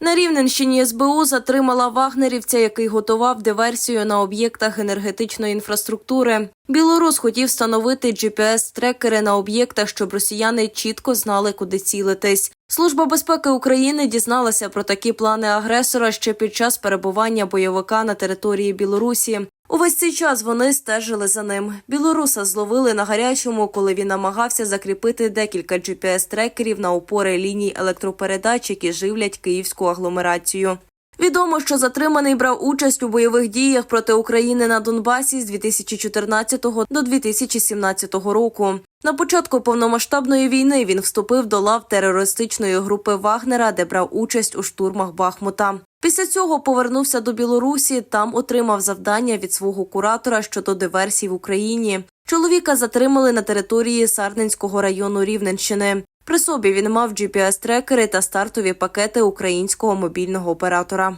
На Рівненщині СБУ затримала вагнерівця, який готував диверсію на об'єктах енергетичної інфраструктури. Білорус хотів встановити GPS-трекери на об'єктах, щоб росіяни чітко знали, куди цілитись. Служба безпеки України дізналася про такі плани агресора ще під час перебування бойовика на території Білорусі. Увесь цей час вони стежили за ним. Білоруса зловили на гарячому, коли він намагався закріпити декілька GPS-трекерів на опори ліній електропередач, які живлять київську агломерацію. Відомо, що затриманий брав участь у бойових діях проти України на Донбасі з 2014 до 2017 року. На початку повномасштабної війни він вступив до лав терористичної групи Вагнера, де брав участь у штурмах Бахмута. Після цього повернувся до Білорусі. Там отримав завдання від свого куратора щодо диверсій в Україні. Чоловіка затримали на території Сарненського району Рівненщини. При собі він мав GPS-трекери та стартові пакети українського мобільного оператора.